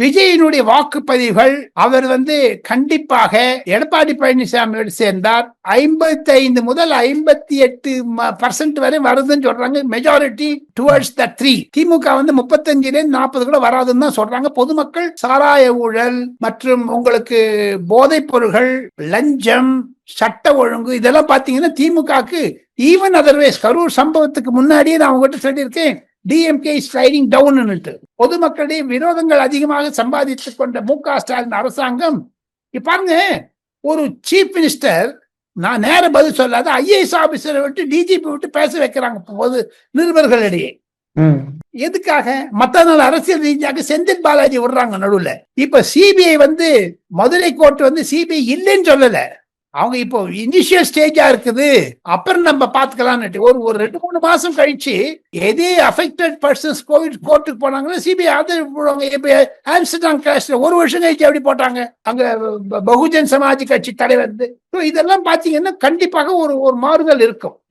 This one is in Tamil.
விஜயனுடைய வாக்குப்பதிவுகள் அவர் வந்து கண்டிப்பாக எடப்பாடி பழனிசாமியோடு சேர்ந்தார். ஐம்பத்தி ஐந்து முதல் ஐம்பத்தி எட்டு பர்சன்ட் வரை வருதுன்னு சொல்றாங்க. Majority towards the three DMK வந்து முப்பத்தஞ்சுல நாற்பது கூட வராதுன்னு தான் சொல்றாங்க. பொதுமக்கள் சாராய ஊழல் மற்றும் உங்களுக்கு போதைப் பொருள்கள் லஞ்சம் சட்ட ஒழுங்கு இதெல்லாம் பாத்தீங்கன்னா திமுகக்கு ஈவன் அதர்வைஸ் கரூர் சம்பவத்துக்கு முன்னாடியே நான் உங்ககிட்ட சொல்லியிருக்கேன். டிஎம்கே ஸ்லைடிங் டவுன்னுட்டு பொதுமக்களிடையே விரோதங்கள் அதிகமாக சம்பாதித்துக் கொண்ட மு க ஸ்டாலின் அரசாங்கம் பாருங்க ஒரு சீஃப் மினிஸ்டர் நான் நேர பதில் சொல்லாத ஐஏஎஸ் ஆபீசரை விட்டு டிஜிபி விட்டு பேச வைக்கிறாங்க பொது நிருபர்களிடையே. எதுக்காக? மத்த நாள் அரசியல் ரீதியாக செந்தில் பாலாஜி விடுறாங்க நடுவுல. இப்ப சிபிஐ வந்து மதுரை கோர்ட் வந்து சிபிஐ இல்லைன்னு சொல்லல. அவங்க இப்போ இனிஷியல் ஸ்டேஜா இருக்குது. அப்புறம் நம்ம பாத்துக்கலாம்னு ஒரு ஒரு ரெண்டு மூணு மாசம் கழிச்சு எதே அஃபெக்டட் பர்சன்ஸ் கோவிட் கோர்ட்டுக்கு போனாங்கன்னா சிபிஐ ஆதரவு ஆம்ஸ்டர்டாம் கிளாஸ்ல ஒரு வருஷம் கழிச்சு எப்படி போட்டாங்க? அங்க பகுஜன் சமாஜ் கட்சி தலைவர் வந்து. இதெல்லாம் பாத்தீங்கன்னா கண்டிப்பாக ஒரு ஒரு மாறுதல் இருக்கும்.